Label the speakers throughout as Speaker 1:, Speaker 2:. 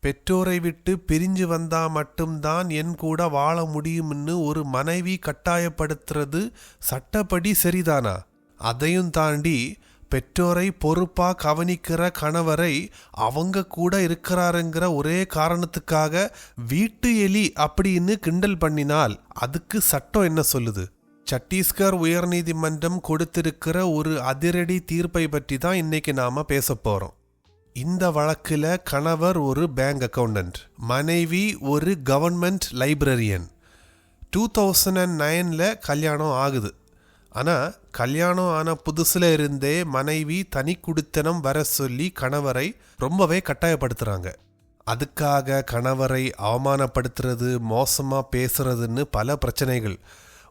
Speaker 1: பெற்றோரை விட்டு பிரிஞ்சு வந்தா மட்டும்தான் என் கூட வாழ முடியும்னு ஒரு மனைவி கட்டாயப்படுத்துறது சட்டப்படி சரிதானா? அதையும் தாண்டி பெற்றோரை பொறுப்பா கவனிக்கிற கணவரை அவங்க கூட இருக்கிறாருங்கிற ஒரே காரணத்துக்காக வீட்டு எலி அப்படின்னு கிண்டல் பண்ணினால் அதுக்கு சட்டம் என்ன சொல்லுது? சத்தீஸ்கர் உயர்நீதிமன்றம் கொடுத்திருக்கிற ஒரு அதிரடி தீர்ப்பை பற்றி தான் இன்னைக்கு நாம பேச போறோம். இந்த வழக்கில் கணவர் ஒரு பேங்க் அக்கௌண்டன்ட் மனைவி ஒரு government librarian two thousand and நைனில் கல்யாணம் ஆகுது. ஆனால் கல்யாணம் ஆன புதுசில் இருந்தே மனைவி தனி குடித்தனம் வர சொல்லி கணவரை ரொம்பவே கட்டாயப்படுத்துகிறாங்க அதுக்காக கணவரை அவமானப்படுத்துறது மோசமாக பேசுறதுன்னு பல பிரச்சனைகள்.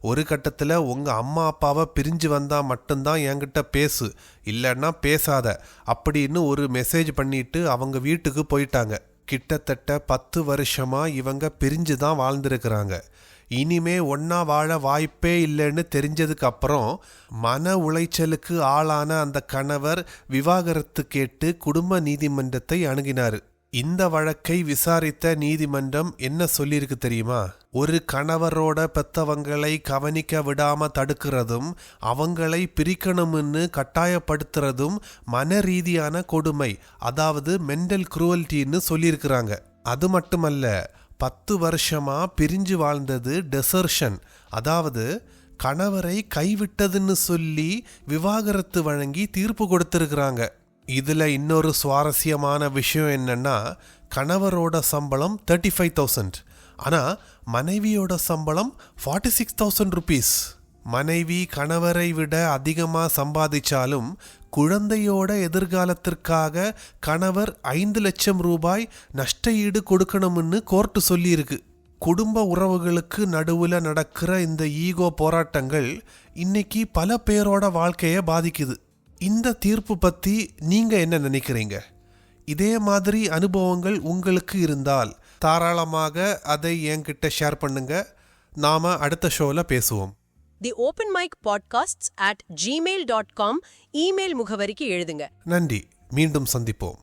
Speaker 1: ஒரு கட்டத்தில் உங்கள் அம்மா அப்பாவை பிரிஞ்சு வந்தால் மட்டும்தான் என்கிட்ட பேசு. இல்லைன்னா பேசாத. அப்படின்னு ஒரு மெசேஜ் பண்ணிட்டு அவங்க வீட்டுக்கு போயிட்டாங்க. கிட்டத்தட்ட பத்து வருஷமாக இவங்க பிரிஞ்சு தான் வாழ்ந்துருக்கிறாங்க. இனிமே ஒன்றா வாழ வாய்ப்பே இல்லைன்னு தெரிஞ்சதுக்கப்புறம் மன உளைச்சலுக்கு ஆளான அந்த கணவர் விவாகரத்து கேட்டு குடும்ப நீதிமன்றத்தை அணுகினார். இந்த வழக்கை விசாரித்த நீதிமன்றம் என்ன சொல்லியிருக்கு தெரியுமா? ஒரு கணவரோட பெத்தவங்களை கவனிக்க விடாம தடுக்கிறதும் அவங்களை பிரிக்கணும்னு கட்டாயப்படுத்துறதும் மன ரீதியான கொடுமை அதாவது மென்டல் குரூவல்ட்டின்னு சொல்லியிருக்கிறாங்க. அது மட்டுமல்ல பத்து வருஷமா பிரிஞ்சு வாழ்ந்தது டெசர்ஷன் அதாவது கணவரை கைவிட்டதுன்னு சொல்லி விவாகரத்து வழங்கி தீர்ப்பு கொடுத்திருக்கிறாங்க. இதில் இன்னொரு சுவாரஸ்யமான விஷயம் என்னன்னா கணவரோட சம்பளம் தேர்ட்டி ஃபைவ் தௌசண்ட் ஆனால் மனைவியோட சம்பளம் ஃபார்ட்டி சிக்ஸ் தௌசண்ட் ருபீஸ் மனைவி கணவரை விட அதிகமாக சம்பாதிச்சாலும் குழந்தையோட எதிர்காலத்திற்காக கணவர் ஐந்து லட்சம் ரூபாய் நஷ்ட ஈடு கொடுக்கணும்னு கோர்ட்டு சொல்லியிருக்கு. குடும்ப உறவுகளுக்கு நடுவில் நடக்கிற இந்த ஈகோ போராட்டங்கள் இன்னைக்கு பல பேரோட வாழ்க்கையை பாதிக்குது. இந்த தீர்ப்பு பற்றி நீங்கள் என்ன நினைக்கிறீங்க? இதே மாதிரி அனுபவங்கள் உங்களுக்கு இருந்தால் தாராளமாக அதை என்கிட்ட ஷேர் பண்ணுங்க. நாம அடுத்த ஷோவில் பேசுவோம்.
Speaker 2: The open mic podcasts at Gmail dot com email முகவரிக்கு எழுதுங்க.
Speaker 1: நன்றி. மீண்டும் சந்திப்போம்.